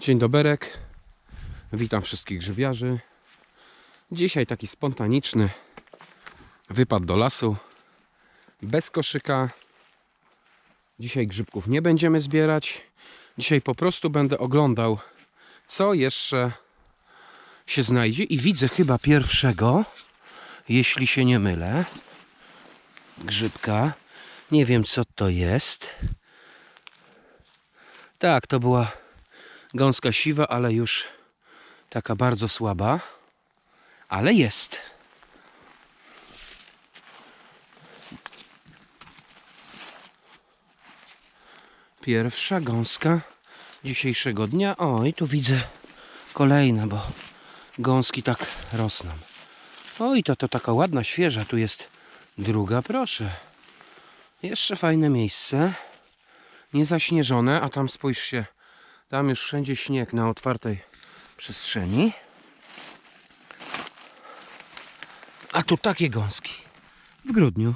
Dzień doberek. Witam wszystkich grzybiarzy. Dzisiaj taki spontaniczny wypad do lasu. Bez koszyka. Dzisiaj grzybków nie będziemy zbierać. Dzisiaj po prostu będę oglądał, co jeszcze się znajdzie. I widzę chyba pierwszego, jeśli się nie mylę, grzybka. Nie wiem, co to jest. Tak, to była gąska siwa, ale już taka bardzo słaba. Ale jest. Pierwsza gąska dzisiejszego dnia. O, i tu widzę kolejna, bo gąski tak rosną. O, i to, to taka ładna, świeża. Tu jest druga, proszę. Jeszcze fajne miejsce. Niezaśnieżone, a tam spójrzcie. Tam już wszędzie śnieg na otwartej przestrzeni. A tu takie gąski. W grudniu.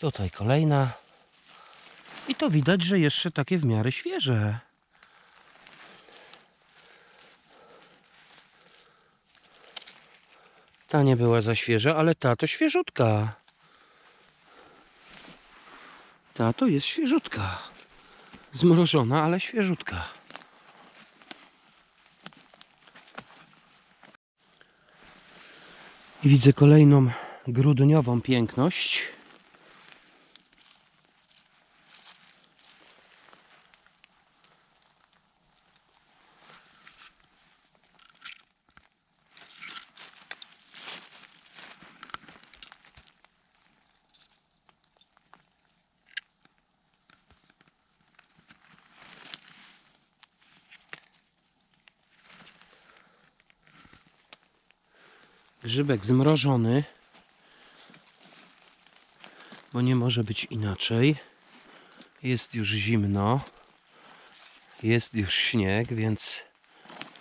Tutaj kolejna. I to widać, że jeszcze takie w miarę świeże. Ta nie była za świeża, ale ta to świeżutka. Ta to jest świeżutka. Zmrożona, ale świeżutka. I widzę kolejną grudniową piękność. Grzybek zmrożony, bo nie może być inaczej. Jest już zimno, jest już śnieg, więc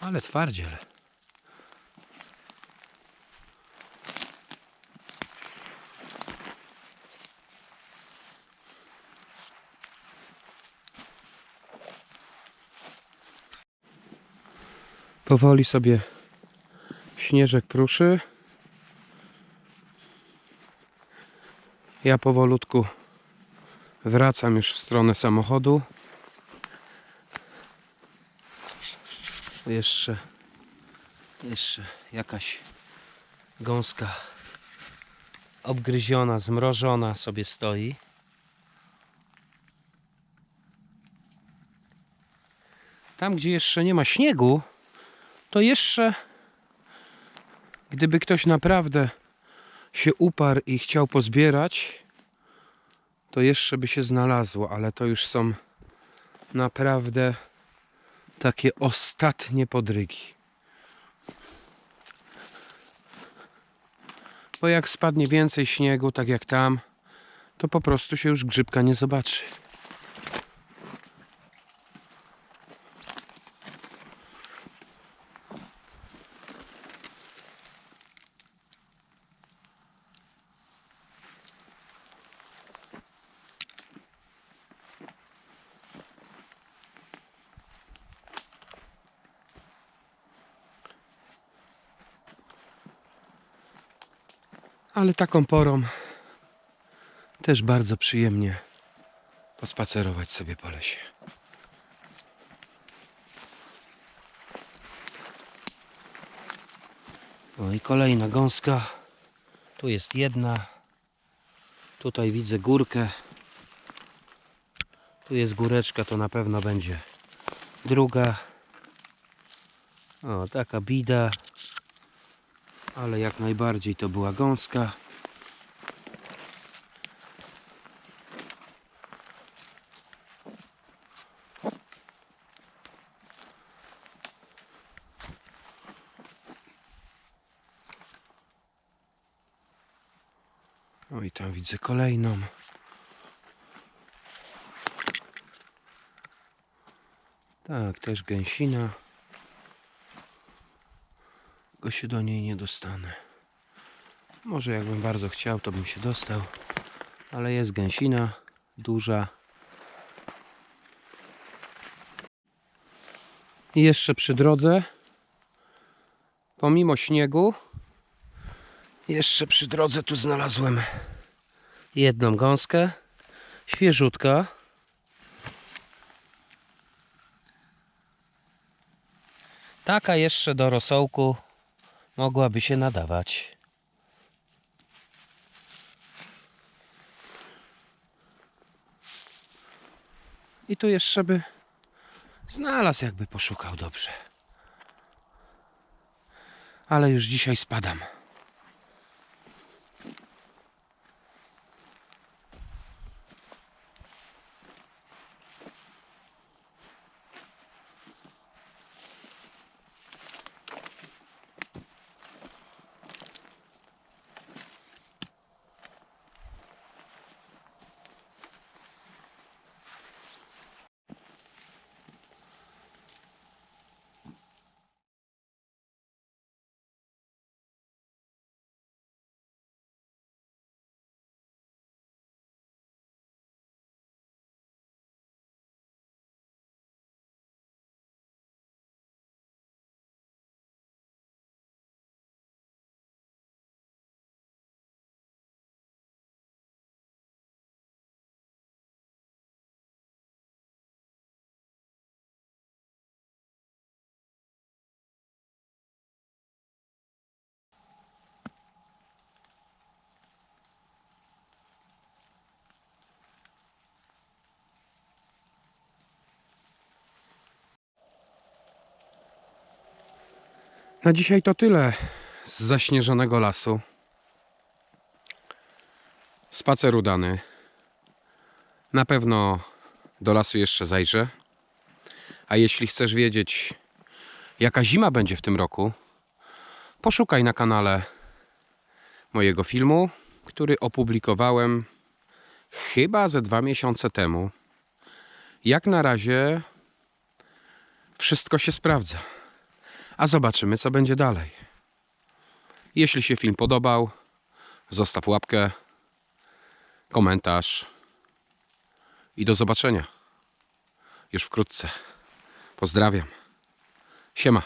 ale twardziel. Powoli sobie śnieżek pruszy. Ja powolutku wracam już w stronę samochodu. Jeszcze, jeszcze jakaś gąska obgryziona, zmrożona sobie stoi. Tam, gdzie jeszcze nie ma śniegu, to jeszcze Gdyby ktoś naprawdę się uparł i chciał pozbierać, to jeszcze by się znalazło, ale to już są naprawdę takie ostatnie podrygi. Bo jak spadnie więcej śniegu, tak jak tam, to po prostu się już grzybka nie zobaczy. Ale taką porą też bardzo przyjemnie pospacerować sobie po lesie. No i kolejna gąska. Tu jest jedna. Tutaj widzę górkę. Tu jest góreczka, to na pewno będzie druga. O, taka bida ale jak najbardziej to była gąska. O i tam widzę kolejną. Tak, też gęsina. Tylko się do niej nie dostanę. Może jakbym bardzo chciał, to bym się dostał. ale jest gęsina duża. I jeszcze przy drodze, pomimo śniegu, jeszcze przy drodze tu znalazłem jedną gąskę, świeżutka. Taka jeszcze do rosołku mogłaby się nadawać. I tu jeszcze by znalazł, jakby poszukał dobrze. Ale już dzisiaj spadam. Na dzisiaj to tyle z zaśnieżonego lasu. Spacer udany. Na pewno do lasu jeszcze zajrzę. A jeśli chcesz wiedzieć, jaka zima będzie w tym roku, poszukaj na kanale mojego filmu, który opublikowałem chyba ze dwa miesiące temu. Jak na razie wszystko się sprawdza. A zobaczymy, co będzie dalej. Jeśli się film podobał, zostaw łapkę, komentarz i do zobaczenia już wkrótce. Pozdrawiam. Siema.